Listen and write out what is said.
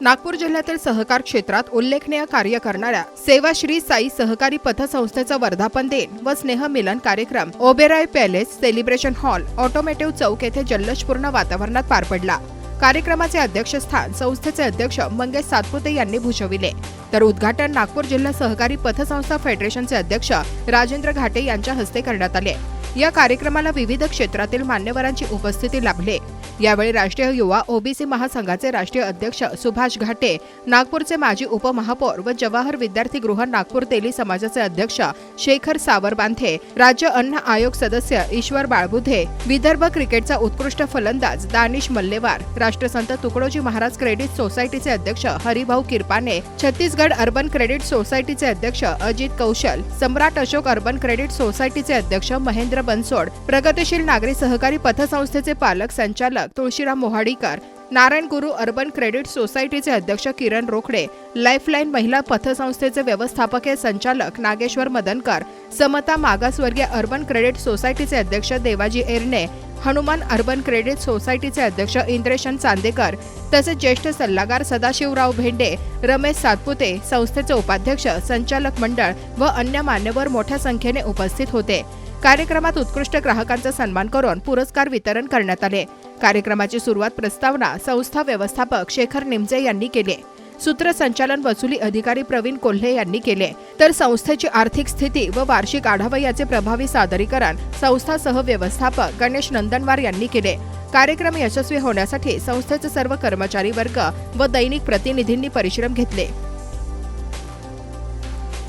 नागपूर जिल्ह्यातील सहकार क्षेत्रात उल्लेखनीय कार्य करणाऱ्या सेवाश्री साई सहकारी पतसंस्थेचं वर्धापन दिन व स्नेह मिलन कार्यक्रम Oberoi palace celebration hall automotive चौक येथे जल्लोषपूर्ण वातावरणात पार पडला. कार्यक्रमाचे अध्यक्षस्थान संस्थेचे अध्यक्ष मंगेश सातपुते यांनी भूषविले. तर उद्घाटन नागपूर जिल्हा सहकारी पतसंस्था फेडरेशनचे अध्यक्ष राजेंद्र घाटे यांच्या हस्ते करण्यात आले. या कार्यक्रमाला विविध क्षेत्रातील मान्यवरांची उपस्थिती लाभली. यावेळी राष्ट्रीय युवा ओबीसी महासंघाचे राष्ट्रीय अध्यक्ष सुभाष घाटे नागपूरचे माजी उपमहापौर व जवाहर विद्यार्थी गृह नागपूर तेली समाजाचे अध्यक्ष शेखर सावरबांधे राज्य अन्न आयोग सदस्य ईश्वर बाळबुधे विदर्भ क्रिकेटचा उत्कृष्ट फलंदाज दानिश मल्लेवार राष्ट्रसंत तुकडोजी महाराज क्रेडिट सोसायटीचे अध्यक्ष हरिभाऊ किरपाने छत्तीसगड अर्बन क्रेडिट सोसायटीचे अध्यक्ष अजित कौशल सम्राट अशोक अर्बन क्रेडिट सोसायटीचे अध्यक्ष महेंद्र बनसोड प्रगतिशील नागरी सहकारी पतसंस्थेचे पालक संचालक तुळशीराम मोहाडीकर नारायण गुरु अर्बन क्रेडिट सोसायटीचे अध्यक्ष किरण रोखडे लाईफलाईन महिला पथसंस्थेचे व्यवस्थापकीय संचालक नागेश्वर मदनकर समता मागासवर्गीय अर्बन क्रेडिट सोसायटीचे अध्यक्ष देवाजी एरणे हनुमान अर्बन क्रेडिट सोसायटीचे अध्यक्ष इंद्रेशन चांदेकर तसेच ज्येष्ठ सल्लागार सदाशिवराव भेंडे रमेश सातपुते संस्थेचे उपाध्यक्ष संचालक मंडळ व अन्य मान्यवर मोठ्या संख्येने उपस्थित होते. कार्यक्रमात उत्कृष्ट ग्राहकांचा सन्मान करून पुरस्कार वितरण करण्यात आले. कार्यक्रमाची सुरुवात प्रस्तावना संस्था व्यवस्थापक शेखर निमजे यांनी केले सूत्रसंचालन वसुली अधिकारी प्रवीण कोल्हे यांनी केले तर संस्थेची आर्थिक स्थिती व वार्षिक आढावा याचे प्रभावी सादरीकरण संस्था सहव्यवस्थापक गणेश नंदनवार यांनी केले कार्यक्रम यशस्वी होण्यासाठी संस्थेचे सर्व कर्मचारी वर्ग व दैनिक प्रतिनिधींनी परिश्रम घेतले.